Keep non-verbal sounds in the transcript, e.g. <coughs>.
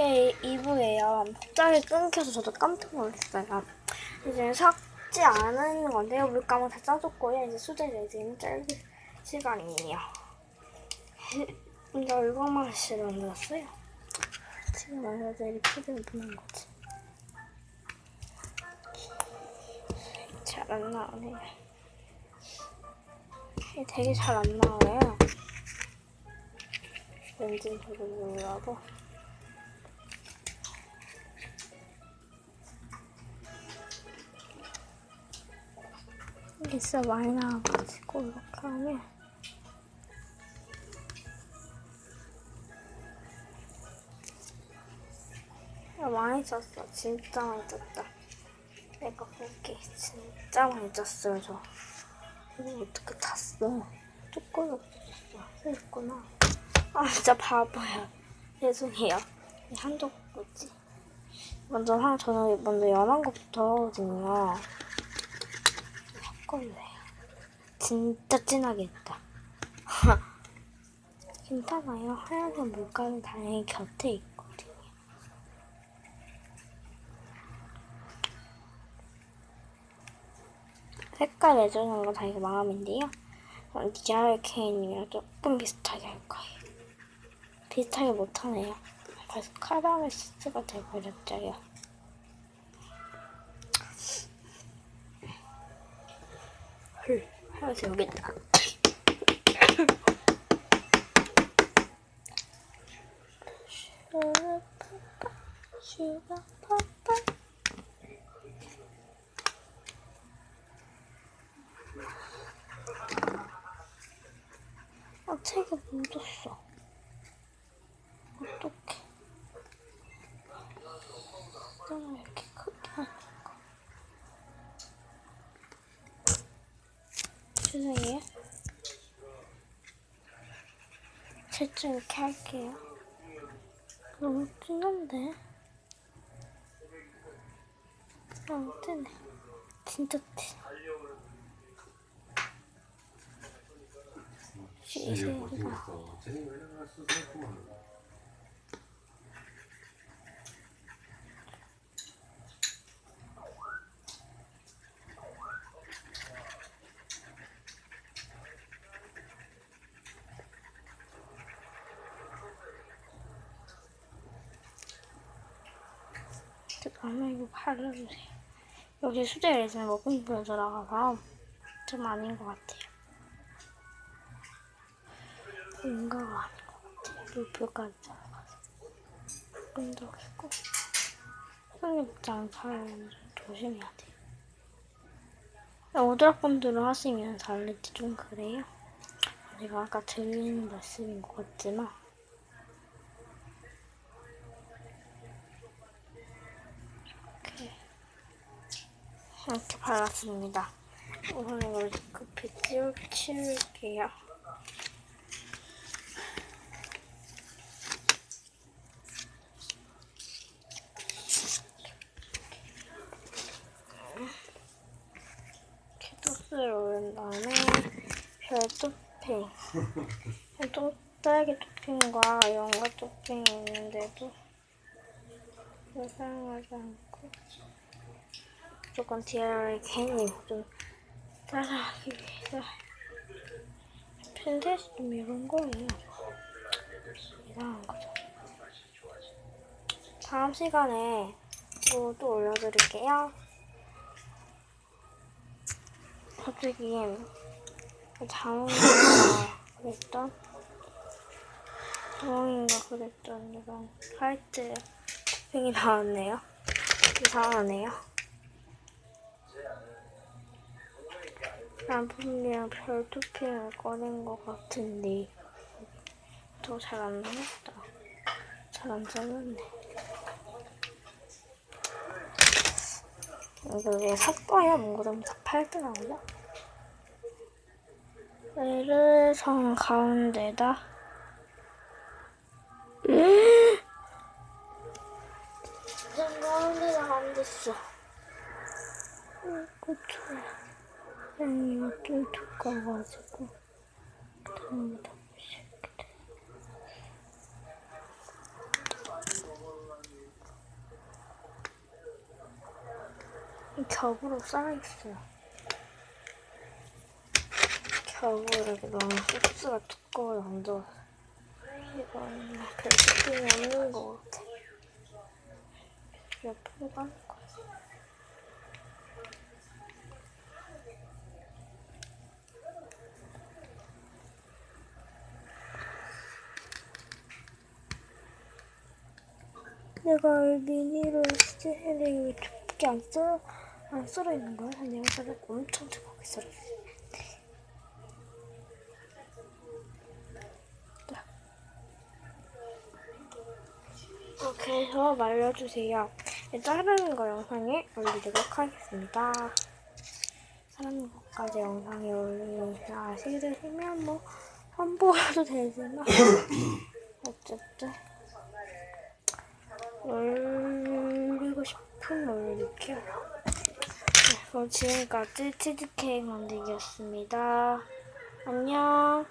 이게 2부예요. 갑자기 끊겨서 저도 깜짝 놀랐어요. 이제 삭지 않은 건데요. 물감은 다 짜줬고요. 이제 수제 레진 짤 시간이에요. 이제 얼마만 씩 만들었어요? 지금 알려드릴 필요는 없는 거지. 잘 안 나오네요. 이게 되게 잘 안 나와요. 왠지 저도 몰라도. 진짜 많이 나와가지고 이렇게 하면 야, 많이 쪘어. 진짜 많이 쪘다. 내가 보기 진짜 많이 쪘어요, 저. 이거 어떻게 탔어? 조금 없어졌어. 있구나. 아, 진짜 바보야. 죄송해요. 이 한쪽 뭐지? 먼저 하 저는 먼저 연한 것부터 하거든요. 섞을래요. 진짜 진하게 했다. <laughs> 괜찮아요. 하얀색 물감이 다행히 곁에 있거든요. 색깔 내주는 거 되게 마음인데요. DRK님이랑 조금 비슷하게 할 거예요. 비슷하게 못하네요. 벌써 카라멜 시스가 돼버렸죠요. 하얀색 여기 있다. 슈가파파, 슈가파파. 아, 책에 묻었어. 어떡해. 이렇게 크게 하니까. 죄송해요. 대충 이렇게 할게요. 너무 진한데? 너무 진해. 진짜 진. 이게 이제 못생겼어. 쟤는 왜 나 가 수술했구만. 잠깐만 이거 발라주세요. 여기 수제 레진 먹은 물 들어가서 좀 아닌 것 같아요. 뭔가가 아닌 것 같아요. 물풀까지 들어가서 끈적이고 손입장 잘 조심해야 돼요. 오드락분들을 하시면 잘릴지 좀 그래요. 제가 아까 들리는 말씀인 것 같지만 이렇게 이렇게 발랐습니다. 오늘 이걸 급히 치울, 치울게요. 소스를 올린 다음에 별 토핑 또 딸기 토핑과 연가 토핑이 있는데도 이걸 사용하지 않고 무조건 DIY 괜히 좀 따라하기 위해서 펜셋이 좀 이런 거예요. 이상한 거죠. 다음 시간에 뭐또 올려드릴게요. 갑자기 장웅인가 그랬던 장웅인가 그랬던 이런 화이트 토핑이 나왔네요. 이상하네요. 난 분명 별 토핑을 꺼낸 것 같은데 또 잘 안 나왔다. 잘 안 잘랐네. 이거 왜 샀어요? 다 팔더라고요. 얘를 선 가운데다 선 가운데다 안 됐어. 이거 좋 고양이가 좀 두꺼워가지고 다른 거다 겹으로 쌓여있어요. 겹으로 이렇게 너무 소스가 두꺼워요, 완전. 이건 별 느낌이 없는 것 같아. 그냥 포가는 거지. 내가 미니로 스테링이 좁게 안 썰어, 안 썰어 있는 거야? 내가 저를 엄청 두껍게 썰었어. 이렇게 해서 말려주세요. 네, 자르는 거 영상에 올리도록 하겠습니다. 자르는 것까지 영상에 올리면 아시겠으면 뭐 선보여도 되지만 <coughs> 어쨌든 올리고 싶으면 올릴게요. 네, 그럼 지금까지 치즈케이크 만들기였습니다. 안녕.